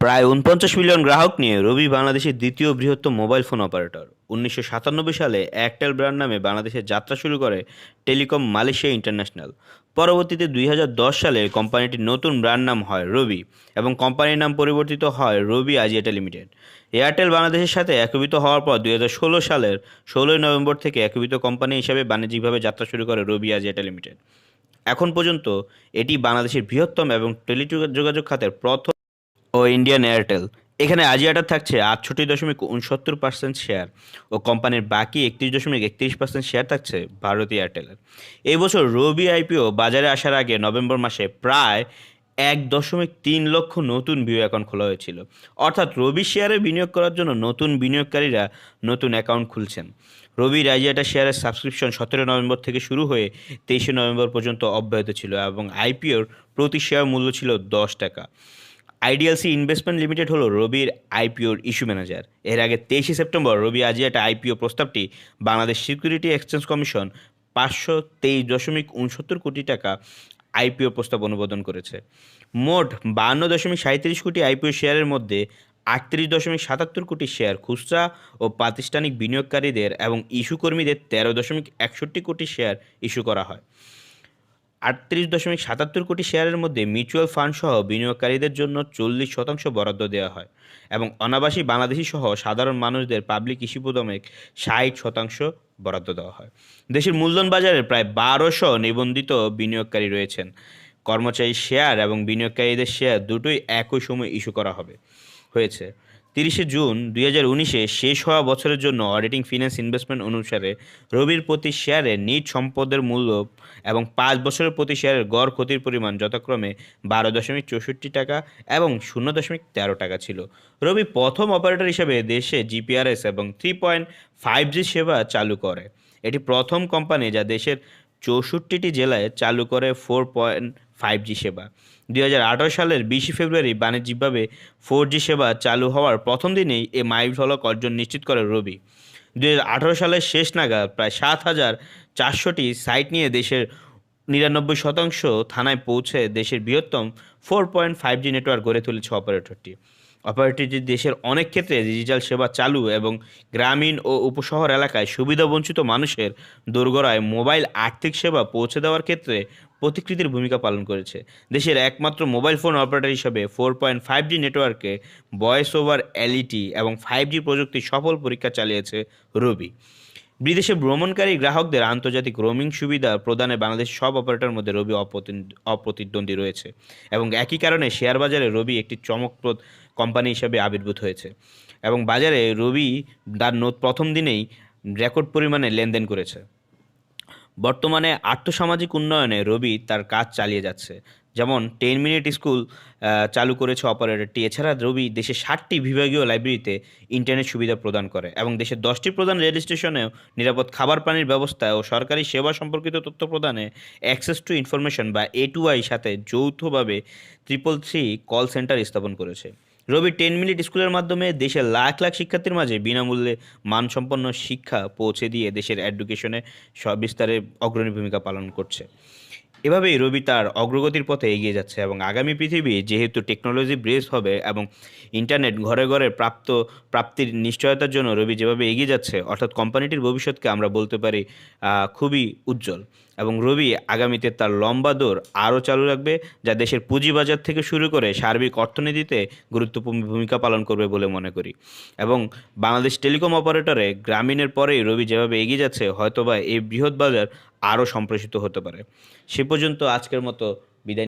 প্রায় উনপঞ্চাশ মিলিয়ন গ্রাহক নিয়ে রবি বাংলাদেশের দ্বিতীয় বৃহত্তম মোবাইল ফোন অপারেটর। উনিশশো সাতানব্বই সালে এয়ারটেল ব্র্যান্ড নামে বাংলাদেশে যাত্রা শুরু করে টেলিকম মালয়েশিয়া ইন্টারন্যাশনাল। পরবর্তীতে দুই হাজার দশ সালে কোম্পানিটির নতুন ব্র্যান্ড নাম হয় রবি এবং কোম্পানির নাম পরিবর্তিত হয় রবি আজিয়াটা লিমিটেড। এয়ারটেল বাংলাদেশের সাথে একীভূত হওয়ার পর দুই হাজার ষোলো সালের ষোলোই নভেম্বর থেকে একীভূত কোম্পানি হিসাবে বাণিজ্যিকভাবে যাত্রা শুরু করে রবি আজিয়াটা লিমিটেড। এখন পর্যন্ত এটি বাংলাদেশের বৃহত্তম এবং টেলিযোগাযোগ খাতের প্রথম ও ইন্ডিয়ান এয়ারটেল এখানে আজিয়াটার থাকছে আটষট্টি দশমিক উনসত্তর পার্সেন্ট শেয়ার ও কোম্পানির বাকি একত্রিশ দশমিক একত্রিশ পার্সেন্ট শেয়ার থাকছে ভারতী এয়ারটেলের এই বছর রবি আইপিও বাজারে আসার আগে নভেম্বর মাসে প্রায় এক দশমিক তিন লক্ষ নতুন বিও অ্যাকাউন্ট খোলা হয়েছিল। অর্থাৎ রবি শেয়ারে বিনিয়োগ করার জন্য নতুন বিনিয়োগকারীরা নতুন অ্যাকাউন্ট খুলছেন। রবি রাজিয়াটা শেয়ারের সাবস্ক্রিপশন সতেরো নভেম্বর থেকে শুরু হয়ে তেইশে নভেম্বর পর্যন্ত অব্যাহত ছিল এবং আইপিওর প্রতি শেয়ার মূল্য ছিল দশ টাকা। আইডিএলসি ইনভেস্টমেন্ট লিমিটেড হলো রবির আইপিওর ইস্যু ম্যানেজার। এর আগে তেইশে সেপ্টেম্বর রবি আজিয়াটা আইপিও প্রস্তাবটি বাংলাদেশ সিকিউরিটি এক্সচেঞ্জ কমিশন পাঁচশো তেইশ দশমিক উনসত্তর কোটি টাকা আইপিও প্রস্তাব অনুমোদন করেছে। মোট বান্ন দশমিক সাঁত্রিশ কোটি আইপিও শেয়ারের মধ্যে আটত্রিশ দশমিক সাতাত্তর কোটি শেয়ার খুচরা ও প্রাতিষ্ঠানিক বিনিয়োগকারীদের এবং ইস্যু কর্মীদের তেরো দশমিক একষট্টি কোটি শেয়ার ইস্যু করা হয়। আটত্রিশ দশমিক সাতাত্তর কোটি শেয়ারের মধ্যে মিউচুয়াল ফান্ড সহ বিনিয়োগকারীদের জন্য চল্লিশ শতাংশ বরাদ্দ দেওয়া হয় এবং অনাবাসী বাংলাদেশি সহ সাধারণ মানুষদের পাবলিক ইস্যু প্রদমেক ষাট শতাংশ বরাদ্দ দেওয়া হয়। দেশের মূলধন বাজারে প্রায় বারোশো নিবন্ধিত বিনিয়োগকারী রয়েছেন। কর্মচারী শেয়ার এবং বিনিয়োগকারীদের শেয়ার দুটোই একই সময় ইস্যু করা হবে। হয়েছে। তিরিশে জুন দুই হাজার উনিশে শেষ হওয়া বছরের জন্য অডিটিং ফিন্যান্স ইনভেস্টমেন্ট অনুসারে রবির প্রতি শেয়ারে নিট সম্পদের মূল্য এবং পাঁচ বছরের প্রতি শেয়ারের গড় ক্ষতির পরিমাণ যথাক্রমে বারো দশমিক চৌষট্টি টাকা এবং শূন্য দশমিক তেরো টাকা ছিল। রবি প্রথম অপারেটর হিসেবে দেশে জিপিআরএস এবং থ্রি পয়েন্ট ফাইভ জি সেবা চালু করে। এটি প্রথম কোম্পানি যা দেশের চৌষট্টিটি জেলায় চালু করে ফোর পয়েন্ট ফাইভ জি সেবা। দুই হাজার আঠারো সালের বিশে ফেব্রুয়ারি বাণিজ্যিকভাবে ফোর জি সেবা চালু হওয়ার প্রথম দিনেই এ মাইল ফলক অর্জন নিশ্চিত করে রবি। দুই হাজার আঠারো সালের শেষ নাগাদ প্রায় সাত হাজার চারশোটি সাইট নিয়ে দেশের নিরানব্বই শতাংশ থানায় পৌঁছে দেশের বৃহত্তম four point five G network গড়ে তুলেছে অপারেটরটি। অপারেটরটি দেশের অনেক ক্ষেত্রে ডিজিটাল সেবা চালু এবং গ্রামীণ ও উপশহর এলাকায় সুবিধাবঞ্চিত মানুষের দোরগোড়ায় মোবাইল আর্থিক সেবা পৌঁছে দেওয়ার ক্ষেত্রে প্রতিকৃতির ভূমিকা পালন করেছে। দেশের একমাত্র মোবাইল ফোন অপারেটর হিসেবে ফোর পয়েন্ট ফাইভ জি নেটওয়ার্কে ভয়েস ওভার এলইটি এবং ফাইভ জি প্রযুক্তির সফল পরীক্ষা চালিয়েছে রবি। বিদেশে ভ্রমণকারী গ্রাহকদের আন্তর্জাতিক রোমিং সুবিধা প্রদানে বাংলাদেশ সব অপারেটরের মধ্যে রবি অপ্রতি- অপ্রতিদ্বন্দ্বী রয়েছে এবং একই কারণে শেয়ার বাজারে রবি একটি চমকপ্রদ কোম্পানি হিসেবে আবির্ভূত হয়েছে। এবং বাজারে রবি তার প্রথম দিনেই রেকর্ড পরিমাণে লেনদেন করেছে। বর্তমানে আর্থসামাজিক উন্নয়নে রবি তার কাজ চালিয়ে যাচ্ছে। যেমন টেন মিনিট স্কুল চালু করেছে অপারেটরটি এছাড়া রবি দেশের ষাটটি বিভাগীয় লাইব্রেরিতে ইন্টারনেট সুবিধা প্রদান করে এবং দেশের দশটি প্রধান রেল স্টেশনেও নিরাপদ খাবার পানির ব্যবস্থা ও সরকারি সেবা সম্পর্কিত তথ্য প্রদানে অ্যাক্সেস টু ইনফরমেশন বা এ টু আই সাথে যৌথভাবে ট্রিপল থ্রি কল সেন্টার স্থাপন করেছে। রবি টেন মিনিট স্কুলের মাধ্যমে দেশের লাখ লাখ শিক্ষার্থীর মাঝে বিনামূল্যে মানসম্পন্ন শিক্ষা পৌঁছে দিয়ে দেশের এডুকেশনে বিস্তারে অগ্রণী ভূমিকা পালন করছে। এভাবেই রবি তার অগ্রগতির পথে এগিয়ে যাচ্ছে এবং আগামী পৃথিবী যেহেতু টেকনোলজি ব্রেস হবে এবং ইন্টারনেট ঘরে ঘরে প্রাপ্ত প্রাপ্তির নিশ্চয়তার জন্য রবি যেভাবে এগিয়ে যাচ্ছে, অর্থাৎ কোম্পানিটির ভবিষ্যৎকে আমরা বলতে পারি খুবই উজ্জ্বল। এবং রবি আগামীতে তার লম্বা দৌড় আরও চালু রাখবে, যা দেশের পুঁজিবাজার থেকে শুরু করে সার্বিক অর্থনীতিতে গুরুত্বপূর্ণ ভূমিকা পালন করবে বলে মনে করি। এবং বাংলাদেশ টেলিকম অপারেটরে গ্রামীণের পরেই রবি যেভাবে এগিয়ে যাচ্ছে, হয়তোবা এই বৃহৎ বাজার আরও সম্প্রসিত হতে পারে। সে পর্যন্ত আজকের মতো